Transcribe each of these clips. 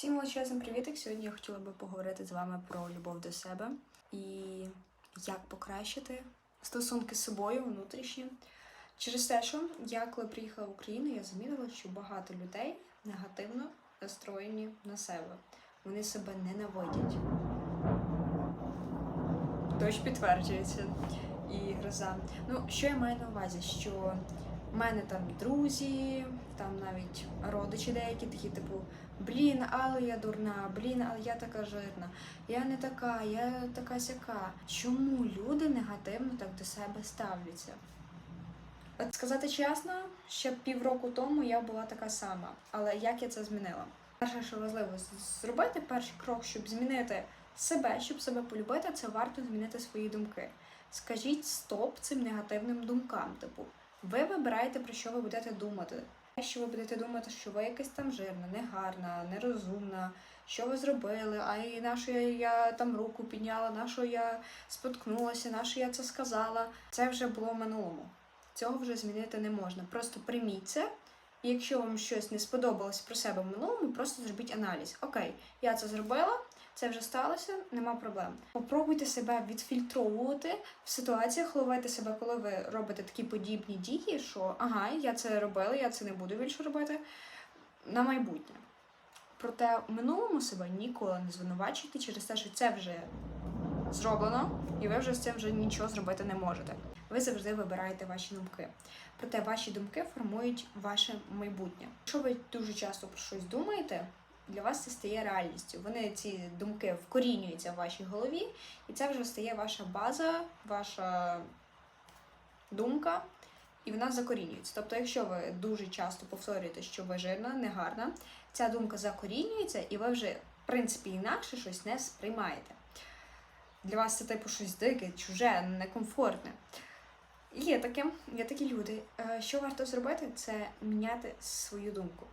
Всім величезним привітик! Сьогодні я хотіла би поговорити з вами про любов до себе і як покращити стосунки з собою внутрішні. Через те, що я коли приїхала в Україну, я замітила, що багато людей негативно настроєні на себе. Вони себе ненавидять. Дощ підтверджується і гроза. Ну, що я маю на увазі? Що в мене там друзі, там навіть родичі деякі такі, типу, блін, але я дурна, блін, але я така жирна, я не така, я така сяка. Чому люди негативно так до себе ставляться? От сказати чесно, ще півроку тому я була така сама, але як я це змінила? Перше, що важливо зробити перший крок, щоб змінити себе, щоб себе полюбити, це варто змінити свої думки. Скажіть стоп цим негативним думкам. Типу, ви вибираєте, про що ви будете думати. Що ви будете думати, що ви якась там жирна, негарна, нерозумна, що ви зробили, а і на що я, там руку підняла, на що я споткнулася, на що я це сказала. Це вже було в минулому. Цього вже змінити не можна. Просто прийміть це. І якщо вам щось не сподобалось про себе в минулому, просто зробіть аналіз. Окей, я це зробила, це вже сталося, нема проблем. Попробуйте себе відфільтровувати в ситуаціях, ловити себе, коли ви робите такі подібні дії, що ага, я це робила, я це не буду більше робити на майбутнє. Проте в минулому себе ніколи не звинувачуйте через те, що це вже зроблено, і ви вже з цим вже нічого зробити не можете. Ви завжди вибираєте ваші думки. Проте ваші думки формують ваше майбутнє. Якщо ви дуже часто про щось думаєте, для вас це стає реальністю. Вони ці думки вкорінюються в вашій голові, і це вже стає ваша база, ваша думка, і вона закорінюється. Тобто, якщо ви дуже часто повторюєте, що ви жирна, негарна, ця думка закорінюється, і ви вже, в принципі, інакше щось не сприймаєте. Для вас це типу щось дике, чуже, некомфортне. Є таке, є такі люди. Е, Що варто зробити, це міняти свою думку.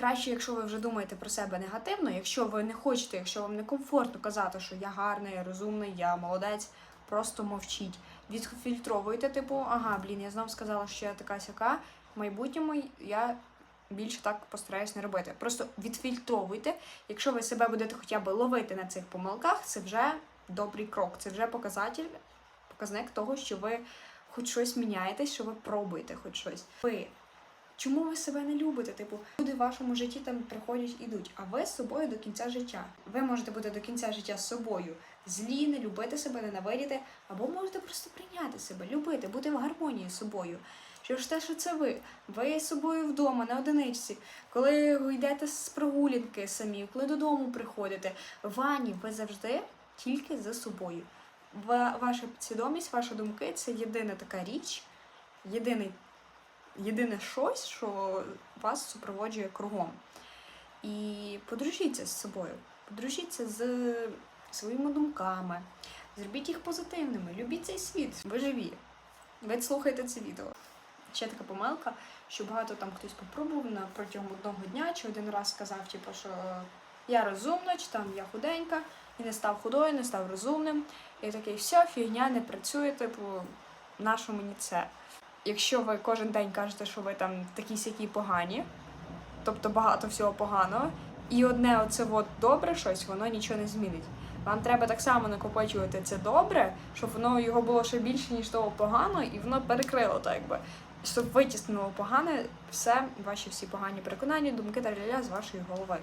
Краще, якщо ви вже думаєте про себе негативно, якщо ви не хочете, якщо вам некомфортно казати, що я гарний, я розумний, я молодець, просто мовчіть. Відфільтровуйте, типу, ага, блін, я знов сказала, що я така сяка. В майбутньому я більше так постараюсь не робити. Просто відфільтровуйте. Якщо ви себе будете хоча б ловити на цих помилках, це вже добрий крок, це вже показатель, показник того, що ви хоч щось міняєте, що ви пробуєте хоч щось. Ви Чому ви себе не любите? Типу, люди в вашому житті там приходять ідуть, а ви з собою до кінця життя. Ви можете бути до кінця життя з собою злі, не любити себе, ненавидіти, або можете просто прийняти себе, любити, бути в гармонії з собою. Що ж те, що це ви? Ви з собою вдома, на одиничці, коли ви йдете з прогулянки самі, коли додому приходите, в ванні ви завжди тільки за собою. Ва- Ваша підсвідомість, ваші думки це єдина така річ, єдиний єдине щось, що вас супроводжує кругом. І подружіться з собою, подружіться з своїми думками, зробіть їх позитивними, любіть цей світ, ви живі. Ви слухайте це відео. Ще така помилка, що багато там хтось попробував на протягом одного дня чи один раз сказав, типу, що я розумна, чи там я худенька, і не став худою, не став розумним. І такий, все, фігня не працює, типу, нащо мені це? Якщо ви кожен день кажете, що ви там такі сякі погані, тобто багато всього поганого, і одне оце от добре щось, воно нічого не змінить. Вам треба так само накопичувати це добре, щоб воно його було ще більше, ніж того погано, і воно перекрило так якби. Щоб витіснило погане все, ваші всі погані переконання, думки та ля з вашої голови.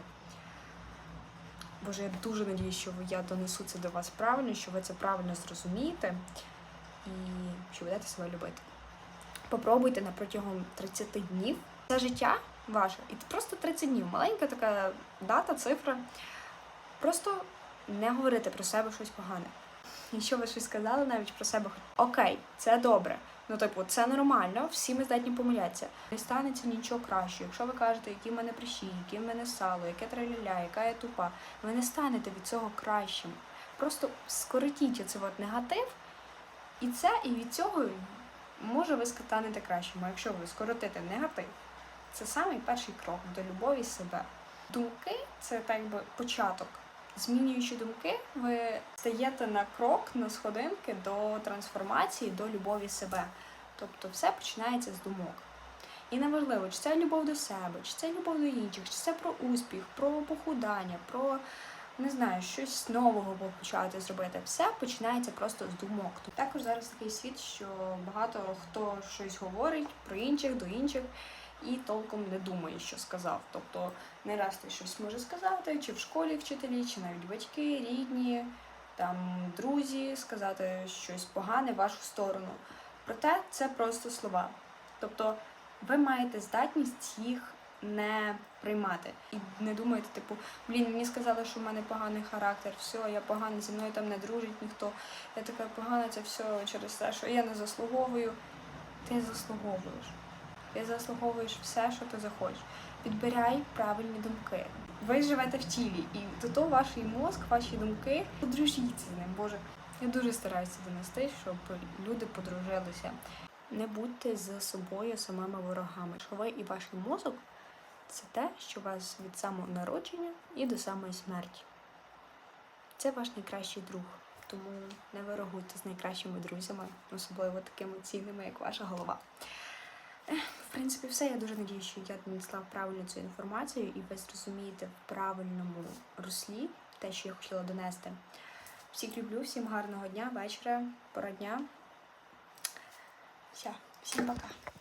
Боже, я дуже надіюсь, що я донесу це до вас правильно, що ви це правильно зрозумієте і що будете себе любити попробуйте на протягом 30 днів. Це життя ваше. І просто 30 днів. Маленька така дата, цифра. Просто не говорити про себе щось погане. Якщо ви щось сказали навіть про себе, окей, це добре. Ну, типу, це нормально, всі ми здатні помилятися. Не станеться нічого кращого. Якщо ви кажете, які в мене прищі, які в мене сало, яке траляля, яка я тупа, ви не станете від цього кращим. Просто скоротіть оце от негатив, і це, і від цього може ви станете кращим. А якщо ви скоротите негатив, це самий перший крок до любові себе. Думки це так би початок. Змінюючи думки, ви стаєте на крок, на сходинки до трансформації, до любові себе. Тобто все починається з думок. І неважливо, чи це любов до себе, чи це любов до інших, чи це про успіх, про похудання, про не знаю, щось нового почати зробити. Все починається просто з думок. Також зараз такий світ, що багато хто щось говорить про інших до інших. І толком не думає, що сказав. Тобто не раз ти щось може сказати, чи в школі вчителі, чи навіть батьки, рідні, там друзі, сказати щось погане в вашу сторону. Проте це просто слова. Тобто ви маєте здатність їх не приймати. І не думайте, типу, блін, мені сказали, що в мене поганий характер, все, я погана, зі мною там не дружить ніхто. Я така погана, це все через те, що я не заслуговую. Ти заслуговуєш. Ти заслуговуєш все, що ти захочеш. Підбирай правильні думки. Ви живете в тілі, і до того ваш мозк, ваші думки, подружіться з ним. Боже, я дуже стараюся донести, щоб люди подружилися. Не будьте з собою самими ворогами. Що ви і ваш мозок це те, що вас від самого народження і до самої смерті. Це ваш найкращий друг. Тому не ворогуйте з найкращими друзями, особливо такими цінними, як ваша голова. В принципі, все. Я дуже надію, що я донесла правильно цю інформацію, і ви зрозумієте в правильному руслі те, що я хотіла донести. Всіх люблю, всім гарного дня, вечора, пора дня. Все, всім пока.